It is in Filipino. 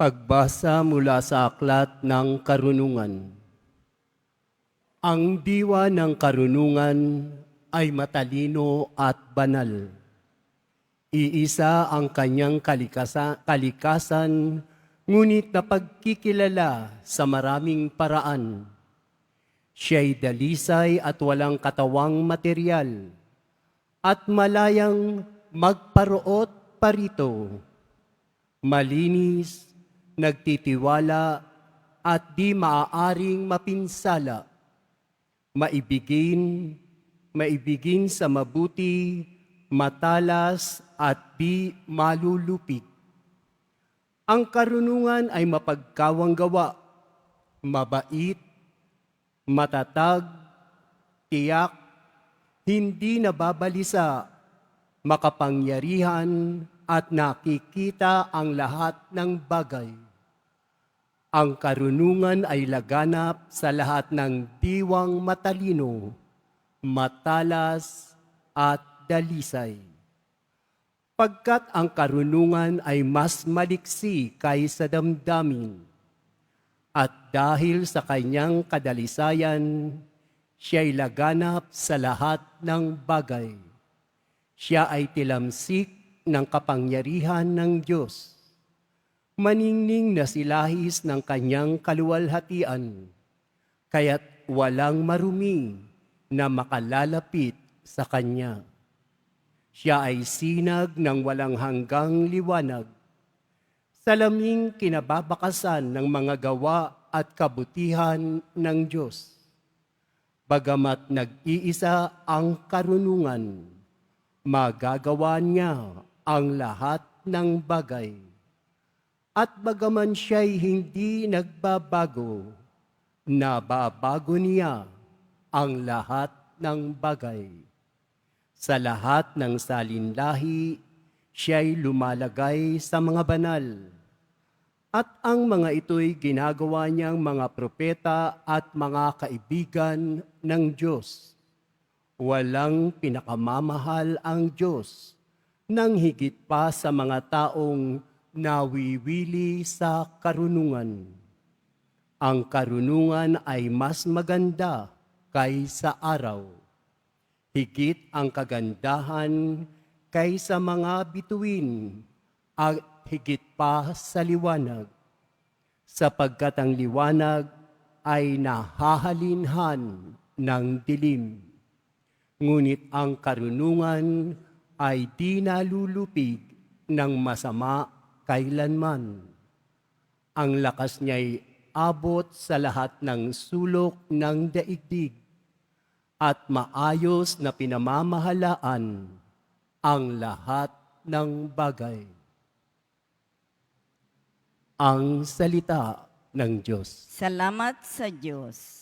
Pagbasa mula sa aklat ng karunungan. Ang diwa ng karunungan ay matalino at banal. Iisa ang kanyang kalikasa, kalikasan, ngunit napagkikilala sa maraming paraan. Siya'y dalisay at walang katawang material, at malayang magparoot parito. Malinis, nagtitiwala, at di maaaring mapinsala. Maibigin, maibigin sa mabuti, matalas at di malulupig. Ang karunungan ay mapagkawang gawa, mabait, matatag, tiyak, hindi nababalisa, makapangyarihan at nakikita ang lahat ng bagay. Ang karunungan ay laganap sa lahat ng diwang matalino, matalas at dalisay. Pagkat ang karunungan ay mas maliksi kaysa damdamin, at dahil sa kanyang kadalisayan, siya'y laganap sa lahat ng bagay. Siya ay tilamsik ng kapangyarihan ng Diyos. Maningning na silahis ng kanyang kaluwalhatian, kaya't walang marumi na makalalapit sa kanya. Siya ay sinag ng walang hanggang liwanag, salaming kinababakasan ng mga gawa at kabutihan ng Diyos. Bagamat nag-iisa ang karunungan, magagawa niya ang lahat ng bagay. At bagaman siya'y hindi nagbabago, nababago niya ang lahat ng bagay. Sa lahat ng salinlahi, siya'y lumalagay sa mga banal. At ang mga ito'y ginagawa niyang mga propeta at mga kaibigan ng Diyos. Walang pinakamamahal ang Diyos nang higit pa sa mga taong nawiwili sa karunungan. Ang karunungan ay mas maganda kaysa araw. Higit ang kagandahan kaysa mga bituin at higit pa sa liwanag. Sapagkat ang liwanag ay nahahalinhan ng dilim. Ngunit ang karunungan ay di nalulupig ng masama kailanman. Ang lakas niya'y abot sa lahat ng sulok ng daigdig at maayos na pinamamahalaan ang lahat ng bagay. Ang salita ng Diyos. Salamat sa Diyos.